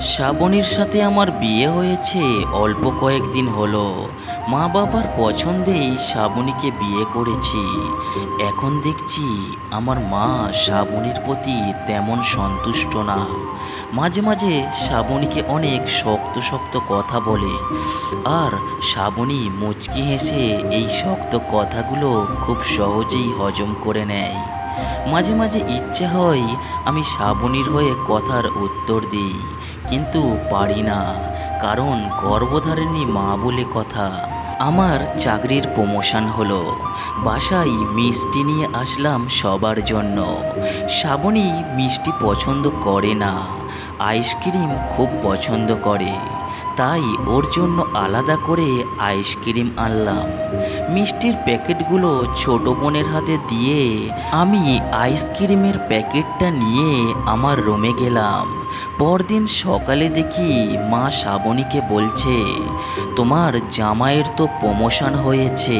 শ্রাবণীর সাথে আমার বিয়ে হয়েছে, অল্প কয়েকদিন হলো। মা বাবার পছন্দেই শ্রাবণীকে বিয়ে করেছি। এখন দেখছি আমার মা শ্রাবণীর প্রতি তেমন সন্তুষ্ট না। মাঝে মাঝে শ্রাবণীকে অনেক শক্ত শক্ত কথা বলে। আর শ্রাবণী মুচকি হেসে এই শক্ত কথাগুলো খুব সহজেই হজম করে নেয়। মাঝে মাঝে ইচ্ছে হয় আমি শ্রাবণীর হয়ে কথার উত্তর দিই। কিন্তু পারি না, কারণ গর্ভধারিণী মা বলে কথা। আমার চাকরির প্রমোশন হলো। বাসায় মিষ্টি নিয়ে আসলাম সবার জন্য। শ্রাবণী মিষ্টি পছন্দ করে না। আইসক্রিম খুব পছন্দ করে। তাই ওর জন্য আলাদা করে আইসক্রিম আনলাম। মিষ্টির প্যাকেটগুলো ছোট বোনের হাতে দিয়ে আমি আইসক্রিমের প্যাকেটটা নিয়ে আমার রুমে গেলাম। পরদিন সকালে দেখি মা শ্রাবণীকে বলছে, তোমার জামাইয়ের তো প্রমোশন হয়েছে।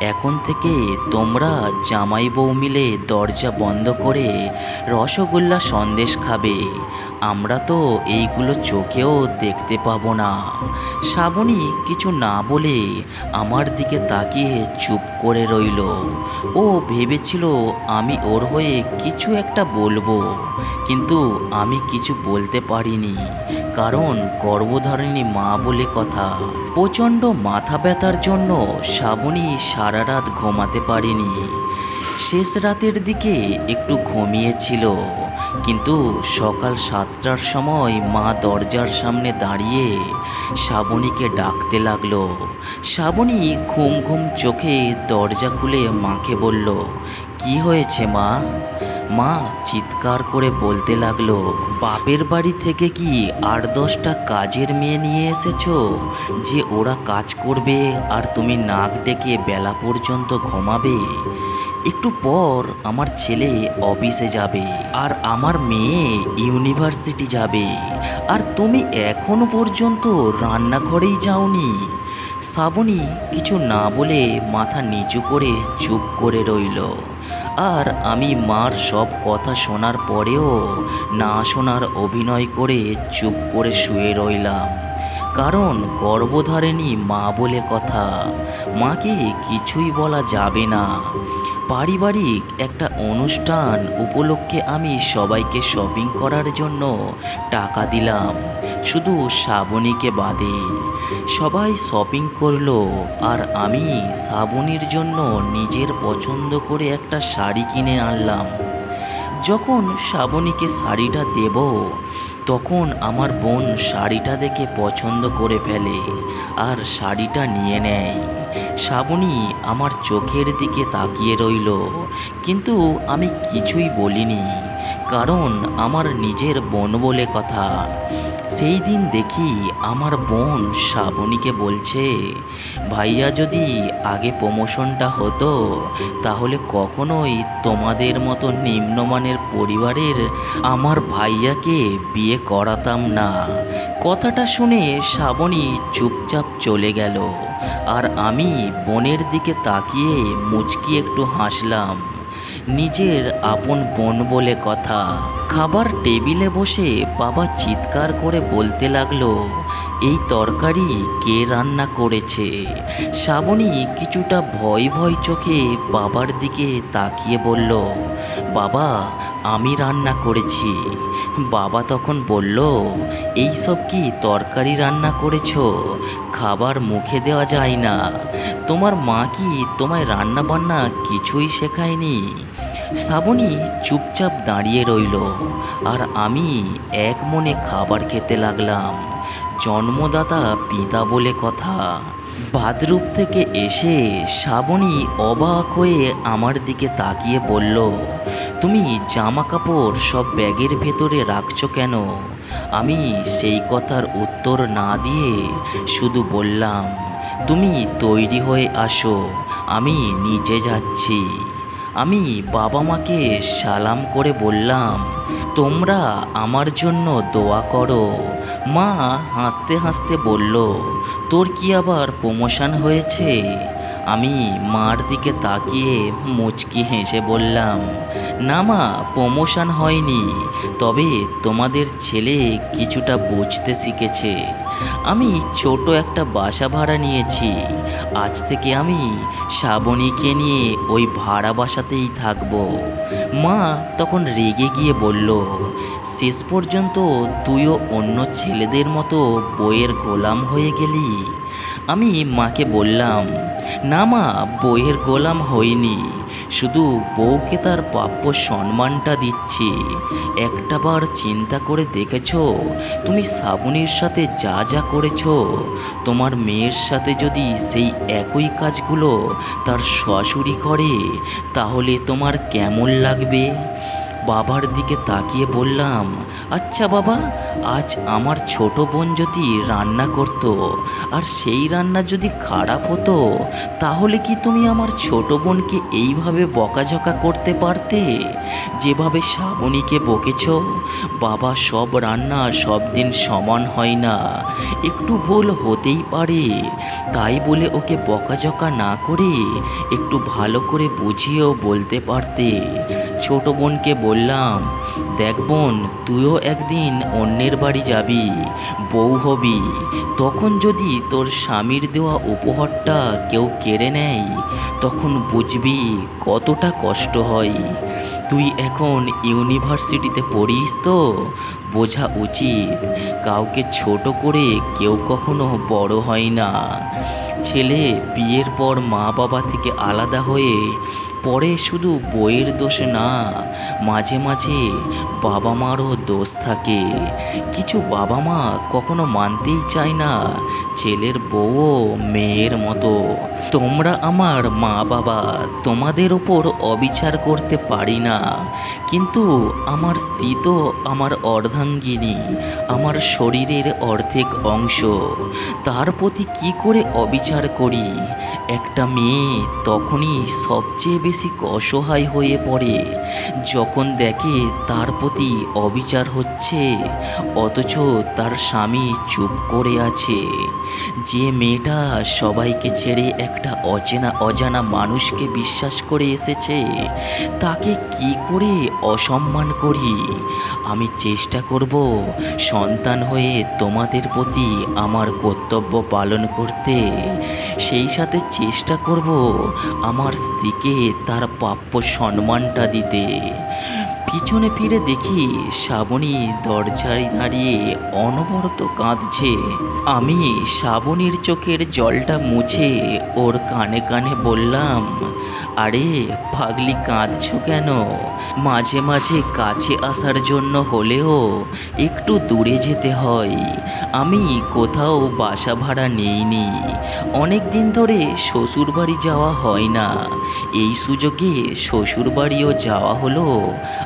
এখন থেকে তোমরা জামাই বউ মিলে দরজা বন্ধ করে রসগোল্লা সন্দেশ খাবে। আমরা তো এইগুলো চোখেও দেখতে পাবো না। শ্রাবণী কিছু না বলে আমার দিকে তাকিয়ে চুপ করে রইল। ও ভেবেছিল আমি ওর হয়ে কিছু একটা বলব, কিন্তু আমি কিছু বলতে পারিনি, কারণ গর্ভধারিণী মা বলে কথা। প্রচণ্ড মাথা ব্যথার জন্য শ্রাবণী সারা রাত ঘুমাতে পারিনি। শেষ রাতের দিকে একটু ঘুমিয়েছিল, কিন্তু সকাল সাতটার সময় মা দরজার সামনে দাঁড়িয়ে শ্রাবণীকে ডাকতে লাগল। শ্রাবণী ঘুম ঘুম চোখে দরজা খুলে মাকে বলল, কি হয়েছে মা? মা চিৎকার করে বলতে লাগল, বাপের বাড়ি থেকে কি আট দশটা কাজের মেয়ে নিয়ে এসেছ? যে ওরা কাজ করবে আর তুমি নাক ডেকে বেলা পর্যন্ত ঘুমাবে? একটু পর আমার ছেলে অফিসে যাবে আর আমার মেয়ে ইউনিভার্সিটি যাবে। আর তুমি এখনও পর্যন্ত রান্নাঘরেই যাওনি। শ্রাবণী কিছু না বলে মাথা নিচু করে চুপ করে রইল। আর আমি মার সব কথা শোনার পরেও না শোনার অভিনয় করে চুপ করে শুয়ে রইলাম। কারণ গর্ভধারিণী মা বলে কথা। মাকে কিছুই বলা যাবে না। পারিবারিক একটা অনুষ্ঠান উপলক্ষে আমি সবাইকে শপিং করার জন্য টাকা দিলাম। শুধু শ্রাবণীকে বাদে সবাই শপিং করল আর আমি শ্রাবণীর জন্য নিজের পছন্দ করে একটা শাড়ি কিনে আনলাম। যখন শ্রাবণীকে শাড়িটা দেব, তখন আমার বোন শাড়িটা দেখে পছন্দ করে ফেলে আর শাড়িটা নিয়ে নেয়। শ্রাবণী আমার চোখের দিকে তাকিয়ে রইল, কিন্তু আমি কিছুই বলিনি। কারণ আমার নিজের বোন বলে কথা। সেই দিন দেখি আমার বোন শ্রাবণীকে বলছে, ভাইয়া যদি আগে প্রমোশনটা হতো, তাহলে কখনোই তোমাদের মতো নিম্নমানের পরিবারের আমার ভাইয়াকে বিয়ে করাতাম না। কথাটা শুনে শ্রাবণী চুপচাপ চলে গেল, আর আমি বোনের দিকে তাকিয়ে মুচকি একটু হাসলাম। নিজের আপন বোন বলে কথা। খাবার টেবিলে বসে বাবা চিৎকার করে বলতে লাগল, এই তরকারি কে রান্না করেছে? শ্রাবণী কিছুটা ভয় ভয় চোখে বাবার দিকে তাকিয়ে বলল, বাবা, আমি রান্না করেছি। বাবা তখন বলল, এই সব কি তরকারি রান্না করেছ? খাবার মুখে দেওয়া যায় না। তোমার মা কি তোমায় রান্না বান্না কিছুই শেখায়নি? শ্রাবণী চুপচাপ দাঁড়িয়ে রইল, আর আমি এক মনে খাবার খেতে লাগলাম। জন্মদাতা পিতা বলে কথা। বাথরুম থেকে এসে শ্রাবণী অবাক হয়ে আমার দিকে তাকিয়ে বলল, তুমি জামা কাপড় সব ব্যাগের ভেতরে রাখছো কেন? আমি সেই কথার উত্তর না দিয়ে শুধু বললাম, তুমি তৈরি হয়ে আসো, আমি নিচে যাচ্ছি। আমি বাবা মাকে সালাম করে বললাম, তোমরা আমার জন্য দোয়া করো। মা হাসতে হাসতে বলল, তোর কি আবার প্রমোশন হয়েছে? আমি মার দিকে তাকিয়ে মুচকি হেসে বললাম, না মা, প্রমোশন হয়নি, তবে তোমাদের ছেলে কিছুটা বুঝতে শিখেছে। আমি ছোট একটা বাসা ভাড়া নিয়েছি। আজ থেকে আমি শ্রাবণীকে নিয়ে ওই ভাড়া বাসাতেই থাকব। মা তখন রেগে গিয়ে বলল, শেষ পর্যন্ত তুইও অন্য ছেলেদের মতো বইয়ের গোলাম হয়ে গেলি? আমি মাকে বললাম, না মা, বইয়ের গোলাম হইনি। শুধু বউকে তার প্রাপ্য সম্মানটা দিচ্ছি। একটাবার চিন্তা করে দেখেছ, তুমি শ্রাবণীর সাথে যা যা করেছ, তোমার মেয়ের সাথে যদি সেই একই কাজগুলো তার শাশুড়ি করে, তাহলে তোমার কেমন লাগবে? বাবার দিকে তাকিয়ে বললাম আচ্ছা বাবা, আজ আমার ছোট বোন যদি রান্না করত আর সেই রান্না যদি খারাপ হতো, তাহলে কি তুমি আমার ছোট বোনকে এইভাবে বকাঝকা করতে পারতে? যেভাবে শ্রাবণীকে বকেছ, বাবা, সব রান্না সব দিন সমান হয় না। একটু ভুল হতেই পারে। তাই বলে ওকে বকাঝকা না করে একটু ভালো করে বুঝিয়েও বলতে পারতে। ছোট বোনকে বললাম দেখ বোন, তুইও একদিন অন্যের বাড়ি যাবি, বউ হবি। তখন যদি তোর স্বামীর দেওয়া উপহারটা কেউ কেড়ে নেয়, তখন বুঝবি কতটা কষ্ট হয়। তুই এখন ইউনিভার্সিটিতে পড়িস তো, বোঝা উচিত, কাউকে ছোট করে কেউ কখনো বড় হয় না। ছেলে বিয়ের পর মা বাবা থেকে আলাদা হয়ে, পরে শুধু বইয়ের দোষ না, মাঝে মাঝে বাবা মারও দোষ থাকে। কিছু বাবা মা কখনো মানতেই চায় না, ছেলের বউও মেয়ের মতো। তোমরা আমার মা বাবা তোমাদের ওপর অবিচার করতে পারি না। কিন্তু আমার স্ত্রী তো আমার অর্ধাঙ্গিনী, আমার শরীরের অর্ধেক অংশ। তার প্রতি কি করে অবিচার করি? একটা মেয়ে তখনই সবচেয়ে বেশি অসহায় হয়ে পড়ে, যখন দেখে তার প্রতি অবিচার হচ্ছে। অথচ তার স্বামী চুপ করে আছে। যে মেয়েটা সবাইকে ছেড়ে একটা অচেনা, অজানা মানুষকে বিশ্বাস করে এসেছে, তাকে কি করে অসম্মান করি? আমি চেষ্টা করব সন্তান হয়ে তোমাদের প্রতি আমার কর্তব্য পালন করতে। সেই সাথে চেষ্টা করব আমার স্ত্রীকে তার প্রাপ্য সম্মানটা দিতে। পিছনে ফিরে দেখি শ্রাবণী দরজায় দাঁড়িয়ে অনবরত কাঁদছে। আমি শ্রাবণীর চোখের জলটা মুছে ওর কানে কানে বললাম, আরে পাগলি কাঁদছো কেন? মাঝে মাঝে কাছে আসার জন্য হলেও একটু দূরে যেতে হয়। আমি কোথাও বাসা ভাড়া নেইনি। অনেক দিন ধরে শ্বশুরবাড়ি যাওয়া হয় না। এই সুযোগে শ্বশুরবাড়িও যাওয়া হলো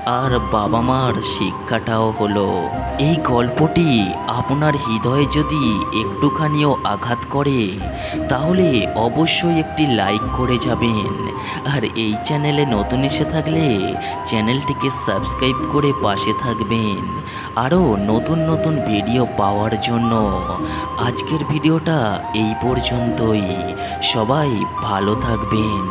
আর বাবা মার শিক্ষাটাও হলো। এই গল্পটি আপনার হৃদয়ে যদি একটুখানিও আঘাত করে, তাহলে অবশ্যই একটি লাইক করে যাবেন। আর এই চ্যানেলে নতুন এসে থাকলে চ্যানেলটিকে সাবস্ক্রাইব করে পাশে থাকবেন। আরও নতুন নতুন ভিডিও পাওয়ার জন্য আজকের ভিডিওটা এই পর্যন্তই। সবাই ভালো থাকবেন।